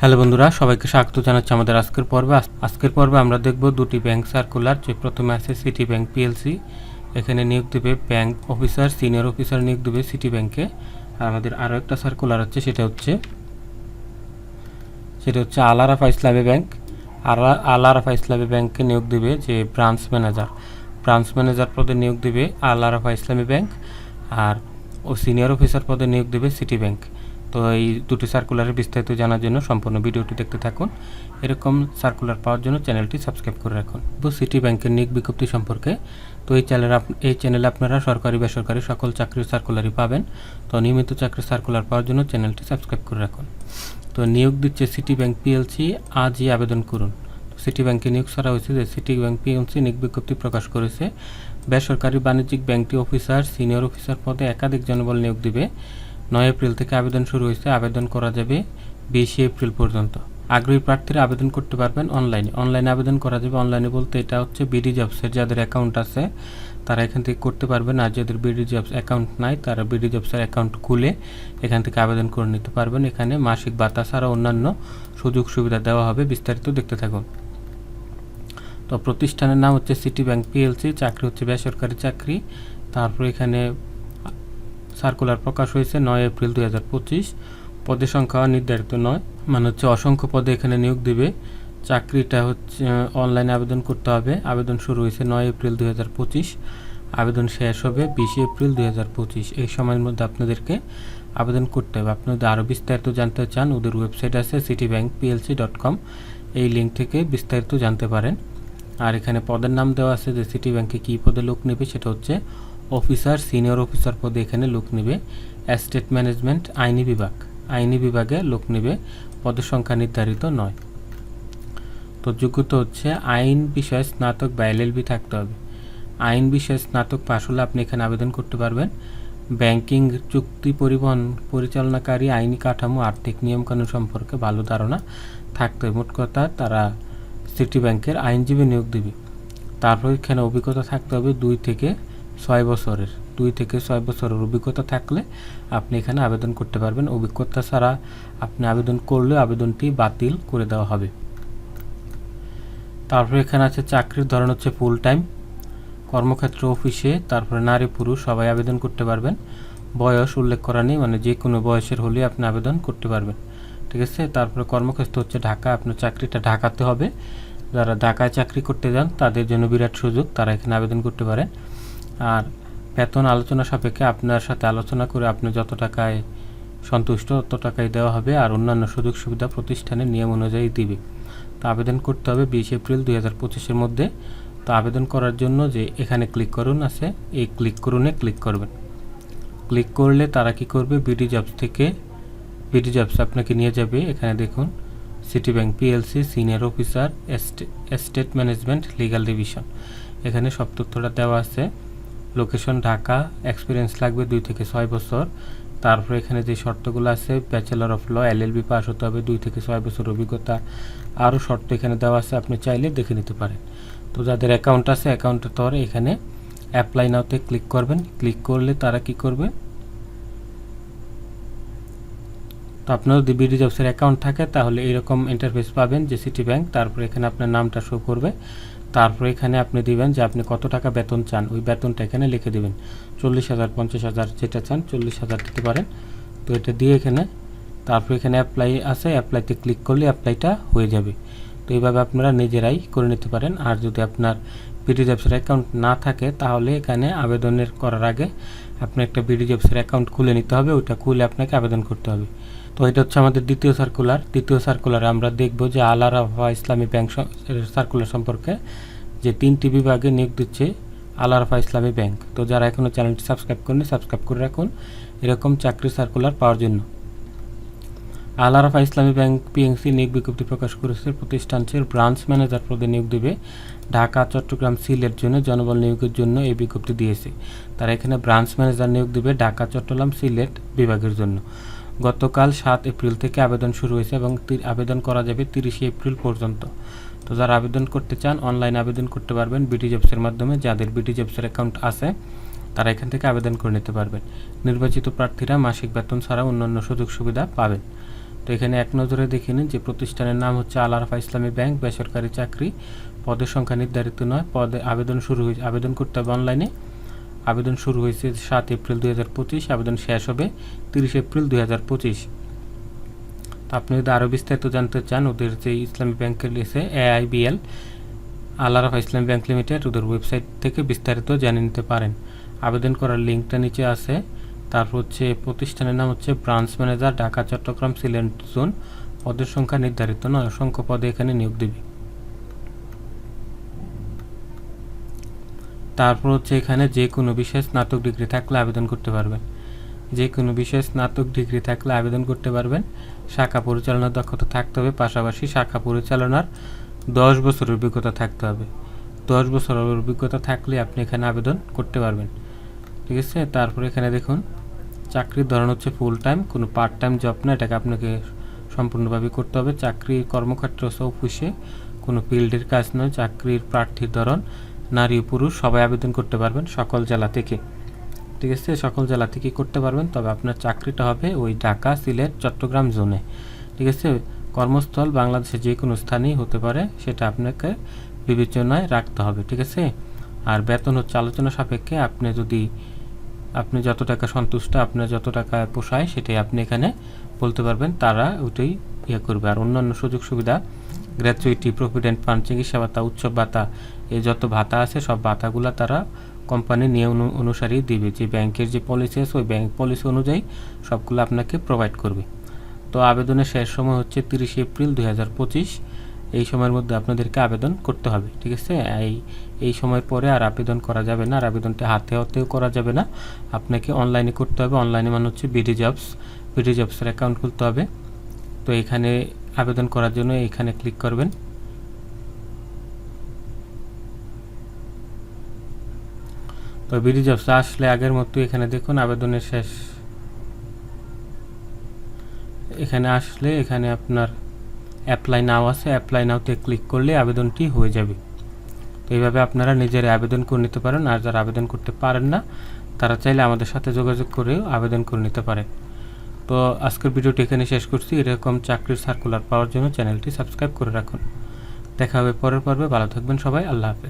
Hello বন্ধুরা, সবাইকে স্বাগত জানাচ্ছি আমাদের আজকের পর্বে। আজ- আজকের পর্বে আমরা দেখব দুটি ব্যাংক সার্কুলার, যে প্রথমে আছে সিটি ব্যাংক পিএলসি, এখানে নিয়োগ দেবে ব্যাংক অফিসার, সিনিয়র অফিসার নিয়োগ দেবে সিটি ব্যাংকে আর আমাদের আরও একটা সার্কুলার আছে, সেটা হচ্ছে সেটা হচ্ছে আলারাফা ইসলামী ব্যাংক। আলা আলারাফা ইসলামী ব্যাংকে নিয়োগ দেবে যে ব্রাঞ্চ ম্যানেজার। ব্রাঞ্চ ম্যানেজার পদে নিয়োগ দেবে আলারাফা ইসলামী ব্যাংক, আর ও সিনিয়র অফিসার পদে নিয়োগ দেবে সিটি ব্যাংক। তো এই দুটি সার্কুলারের বিস্তারিত জানার জন্য সম্পূর্ণ ভিডিওটি দেখতে থাকুন। এরকম সার্কুলার পাওয়ার জন্য চ্যানেলটি সাবস্ক্রাইব করে রাখুন। সিটি ব্যাংকের নিয়োগ বিজ্ঞপ্তি সম্পর্কে তো এই চ্যানেল এই চ্যানেলে আপনারা সরকারি, বেসরকারি সকল চাকরির সার্কুলারই পাবেন। তো নিয়মিত চাকরির সার্কুলার পাওয়ার জন্য চ্যানেলটি সাবস্ক্রাইব করে রাখুন। তো নিয়োগ দিচ্ছে সিটি ব্যাংক পিএলসি আজই আবেদন করুন। সিটি ব্যাংকে নিয়োগ করা হয়েছে যে সিটি ব্যাংক পিএলসি নিয়োগ বিজ্ঞপ্তি প্রকাশ করেছে। বেসরকারি বাণিজ্যিক ব্যাংকটি অফিসার সিনিয়র অফিসার পদে একাধিক জনবল নিয়োগ দিবে। নয় এপ্রিল থেকে আবেদন শুরু হয়েছে। আবেদন করা যাবে বিশে এপ্রিল পর্যন্ত। আগ্রহী প্রার্থীরা আবেদন করতে পারবেন অনলাইনে। অনলাইনে আবেদন করা যাবে। অনলাইনে বলতে এটা হচ্ছে বিডি জবসের যাদের অ্যাকাউন্ট আছে, তারা এখান থেকে করতে পারবেন। আর যাদের বিডি জবস অ্যাকাউন্ট নাই, তারা বিডি জবসের অ্যাকাউন্ট খুলে এখান থেকে আবেদন করে নিতে পারবেন। এখানে মাসিক ভাতা ছাড়া অন্যান্য সুযোগ সুবিধা দেওয়া হবে। বিস্তারিত দেখতে থাকুন। তো প্রতিষ্ঠানের নাম হচ্ছে সিটি ব্যাংক পিএলসি, চাকরি হচ্ছে বেসরকারি চাকরি। তারপর এখানে সার্কুলার প্রকাশ হয়েছে নয় এপ্রিল দুই হাজার পঁচিশ। পদের সংখ্যা নির্ধারিত নয়। মানে হচ্ছে অসংখ্য পদে এখানে নিয়োগ দিবে। চাকরিটা হচ্ছে অনলাইনে আবেদন করতে হবে। আবেদন শুরু হয়েছে নয় এপ্রিল দুই হাজার পঁচিশ। আবেদন শেষ হবে বিশে এপ্রিল দুই হাজার পঁচিশ। এই সময়ের মধ্যে আপনাদেরকে আবেদন করতে হবে। আপনি যদি আরও বিস্তারিত জানতে চান, ওদের ওয়েবসাইট আছে City Bank PLC dot com এই লিঙ্ক থেকে বিস্তারিত জানতে পারেন। আর এখানে পদের নাম দেওয়া আছে যে সিটি ব্যাংকে কী পদে লোক নেবে সেটা হচ্ছে অফিসার, সিনিয়র অফিসার পদে এখানে লোক নেবে। অ্যাস্টেট ম্যানেজমেন্ট আইনি বিভাগ। আইনি বিভাগে লোক নেবে, পদের সংখ্যা নির্ধারিত নয়। তো যোগ্যতা হচ্ছে আইন বিষয়ে স্নাতক বা এলএলবি থাকতে হবে। আইন বিষয়ে স্নাতক পাশ হলে আপনি এখানে আবেদন করতে পারবেন। ব্যাংকিং চুক্তি পরিবহন পরিচালনাকারী আইনি কাঠামো, আর্থিক নিয়মকানুন সম্পর্কে ভালো ধারণা থাকতে হবে। মোট কথা তারা সিটি ব্যাংকের আইনজীবী নিয়োগ দেবে। তারপর এখানে অভিজ্ঞতা থাকতে হবে দুই থেকে ছয় বছরের, দুই থেকে ছয় বছরের অভিজ্ঞতা থাকলে আপনি এখানে আবেদন করতে পারবেন। অভিজ্ঞতা ছাড়া আপনি আবেদন করলে আবেদনটি বাতিল করে দেওয়া হবে। তারপরে এখানে আছে চাকরির ধরন হচ্ছে ফুল টাইম কর্মক্ষেত্র অফিসে, তারপরে নারী পুরুষ, সবাই আবেদন করতে পারবেন। বয়স উল্লেখ করা নেই মানে যে কোনো বয়সের হলে আপনি আবেদন করতে পারবেন। ঠিক আছে? তারপরে কর্মক্ষেত্র হচ্ছে ঢাকা, আপনার চাকরিটা ঢাকাতে হবে। যারা ঢাকায় চাকরি করতে যান, তাদের জন্য বিরাট সুযোগ, তারা এখানে আবেদন করতে পারেন। আর বেতন আলোচনা সাপেক্ষে আপনার সাথে আলোচনা করে আপনি যত টাকায় সন্তুষ্ট, তত টাকায় দেওয়া হবে আর অন্যান্য সুযোগ সুবিধা প্রতিষ্ঠানের নিয়ম অনুযায়ী দিবে। তো আবেদন করতে হবে বিশ এপ্রিল দুই হাজার পঁচিশের মধ্যে। তো আবেদন করার জন্য যে এখানে ক্লিক করুন আছে, এই ক্লিক করুনে ক্লিক করবেন। ক্লিক করলে তারা কি করবে? বিডি জবস থেকে বিডি জবস আপনাকে নিয়ে যাবে। এখানে দেখুন, City Bank PLC, senior officer estate management legal division. এখানে সব তথ্যটা দেওয়া আছে। লোকেশন ঢাকা এক্সপিরিয়েন্স লাগবে দুই থেকে ছয় বছর। তারপরে এখানে যে শর্তগুলো আছে bachelor of law L L B pass হতে হবে দুই থেকে ছয় বছর অভিজ্ঞতা। আরও শর্ত এখানে দেওয়া আছে, আপনি চাইলে দেখে নিতে পারেন। তো যাদের অ্যাকাউন্ট আছে অ্যাকাউন্টের তরে এখানে অ্যাপ্লাই নাওতে ক্লিক করবেন। ক্লিক করলে তারা কি করবে? তো আপনার যদি বিডি জবসের অ্যাকাউন্ট থাকে, তাহলে এরকম ইন্টারফেস পাবেন যে সিটি ব্যাংক তারপর এখানে আপনার নামটা শো করবে। তারপর এখানে আপনি দিবেন যে আপনি কত টাকা বেতন চান, ওই বেতনটা এখানে লিখে দিবেন। চল্লিশ হাজার, পঞ্চাশ হাজার যেটা চান, চল্লিশ হাজার দিতে পারেন। তো এটা দিয়ে এখানে, তারপর এখানে অ্যাপ্লাই আছে অ্যাপ্লাইতে ক্লিক করলে অ্যাপ্লাইটা হয়ে যাবে। তো এইভাবে আপনারা নিজেরাই করে নিতে পারেন। আর যদি আপনার বিডি জবসের অ্যাকাউন্ট না থাকে, তাহলে এখানে আবেদনের করার আগে আপনি একটা বিডি জবসের অ্যাকাউন্ট খুলে নিতে হবে। ওইটা খুলে আপনাকে আবেদন করতে হবে। তো এটা হচ্ছে আমাদের দ্বিতীয় সার্কুলার তৃতীয় সার্কুলারে আমরা দেখব যে আলার আফা ইসলামী ব্যাংক সার্কুলার সম্পর্কে যে তিনটি বিভাগে নিয়োগ দিচ্ছে আলার আফা ইসলামী ব্যাংক। তো যারা এখনও চ্যানেলটি সাবস্ক্রাইব করেনি সাবস্ক্রাইব করে রাখুন। এরকম চাকরি সার্কুলার পাওয়ার জন্য। আলার আফা ইসলামী ব্যাংক পিএনসি নিয়োগ বিজ্ঞপ্তি প্রকাশ করেছে। প্রতিষ্ঠানটির ব্রাঞ্চ ম্যানেজার পদে নিয়োগ দেবে। ঢাকা, চট্টগ্রাম সিলের জন্য জনবল নিয়োগের জন্য এই বিজ্ঞপ্তি দিয়েছে। তারা এখানে ব্রাঞ্চ ম্যানেজার নিয়োগ দেবে ঢাকা, চট্টগ্রাম, সিলেট বিভাগের জন্য। গতকাল সাত এপ্রিল থেকে আবেদন শুরু হয়েছে এবং আবেদন করা যাবে তিরিশে এপ্রিল পর্যন্ত। তো যারা আবেদন করতে চান অনলাইন আবেদন করতে পারবেন বিডি জবসের মাধ্যমে। যাদের বিডি জবসের অ্যাকাউন্ট আছে, তারা এখান থেকে আবেদন করে নিতে পারবেন। নির্বাচিত প্রার্থীরা মাসিক বেতন ছাড়া অন্যান্য সুযোগ সুবিধা পাবেন। তো এখানে এক নজরে দেখে নিন যে প্রতিষ্ঠানের নাম হচ্ছে আল আরাফা ইসলামী ব্যাংক, বেসরকারি চাকরি, পদের সংখ্যা নির্ধারিত নয়, পদে আবেদন শুরু হয়েছে আবেদন করতে হবে অনলাইনে আবেদন শুরু হয়েছে সাত এপ্রিল দুই আবেদন শেষ হবে তিরিশ এপ্রিল দুই তো আপনি যদি আরও বিস্তারিত জানতে চান, ওদের যে ইসলামী ব্যাংকের লিখে এআইবিএল আল্লাহ ইসলাম ব্যাংক লিমিটেড, ওদের ওয়েবসাইট থেকে বিস্তারিত জেনে নিতে পারেন। আবেদন করার লিঙ্কটা নিচে আছে। তারপর হচ্ছে প্রতিষ্ঠানের নাম হচ্ছে branch manager, Dhaka, Chattogram, Sylhet zone. পদের সংখ্যা নির্ধারিত নয়। অসংখ্য পদে এখানে নিয়োগ দেবে। তারপর হচ্ছে এখানে যে কোনো বিষয়ে স্নাতক ডিগ্রি থাকলে আবেদন করতে পারবেন। যে কোনো বিষয়ে স্নাতক ডিগ্রি থাকলে আবেদন করতে পারবেন। শাখা পরিচালনার দক্ষতা থাকতে হবে, পাশাপাশি শাখা পরিচালনার দশ বছরের অভিজ্ঞতা থাকতে হবে। দশ বছরের অভিজ্ঞতা থাকলে আপনি এখানে আবেদন করতে পারবেন। ঠিক আছে? তারপর এখানে দেখুন, চাকরির ধরন হচ্ছে ফুল টাইম কোনো পার্ট টাইম জব না, এটাকে আপনাকে সম্পূর্ণভাবে করতে হবে। চাকরির কর্মক্ষেত্র অফিসে কোনো ফিল্ডের কাজ নয়, চাকরির প্রার্থীর ধরন নারী পুরুষ সবাই আবেদন করতে পারবেন সকল জেলা থেকে। ঠিক আছে? সকল জেলা থেকে করতে পারবেন, তবে আপনার চাকরিটা হবে ওই ঢাকা, সিলেট, চট্টগ্রাম জোনে। ঠিক আছে? কর্মস্থল বাংলাদেশে যে কোনো স্থানেই হতে পারে, সেটা আপনাকে বিবেচনায় রাখতে হবে। ঠিক আছে? আর বেতন হচ্ছে আলোচনা সাপেক্ষে আপনি যদি, আপনি যত টাকা সন্তুষ্ট, আপনার যত টাকা পোষায়, সেটাই আপনি এখানে বলতে পারবেন, তারা ওইটাই ইয়ে করবে। আর অন্যান্য সুযোগ সুবিধা গ্র্যাচুইটি প্রভিডেন্ট ফান্ড চিকিৎসা ভাতা উৎসব ভাতা এই যত ভাতা আছে, সব ভাতাগুলো তারা কোম্পানির নিয়ম অনু- অনুসারেই দিবে। যে ব্যাংকের যে পলিসি আছে, ওই ব্যাংক পলিসি অনুযায়ী সবগুলো আপনাকে প্রোভাইড করবে। তো আবেদনের শেষ সময় হচ্ছে তিরিশে এপ্রিল দু হাজার পঁচিশ। এই সময়ের মধ্যে আপনাদেরকে আবেদন করতে হবে, ঠিক আছে? এই এই সময় পরে আর আবেদন করা যাবে না, আর আবেদনটা হাতে হাতেও করা যাবে না। আপনাকে অনলাইনে করতে হবে। অনলাইনে মানে হচ্ছে বিডি জবস বিডি জবসের অ্যাকাউন্ট খুলতে হবে। তো এখানে আবেদন করার জন্য এখানে ক্লিক করবেন। তো বিডি জবস আসলে আগের মতো এখানে দেখুন, আবেদনের শেষ। এখানে আসলে এখানে আপনার অ্যাপ্লাই নাও আছে অ্যাপ্লাই নাওতে ক্লিক করলে আবেদনটি হয়ে যাবে। তো এইভাবে আপনারা নিজের আবেদন করে নিতে পারেন, আর যারা আবেদন করতে পারেন না, তারা চাইলে আমাদের সাথে যোগাযোগ করেও আবেদন করে নিতে পারে। তো আজকের ভিডিওটি এখানে শেষ করছি। এরকম চাকরির সার্কুলার পাওয়ার জন্য চ্যানেলটি সাবস্ক্রাইব করে রাখুন। দেখা হবে পরের পর্বে। ভালো থাকবেন সবাই। আল্লাহ হাফেজ।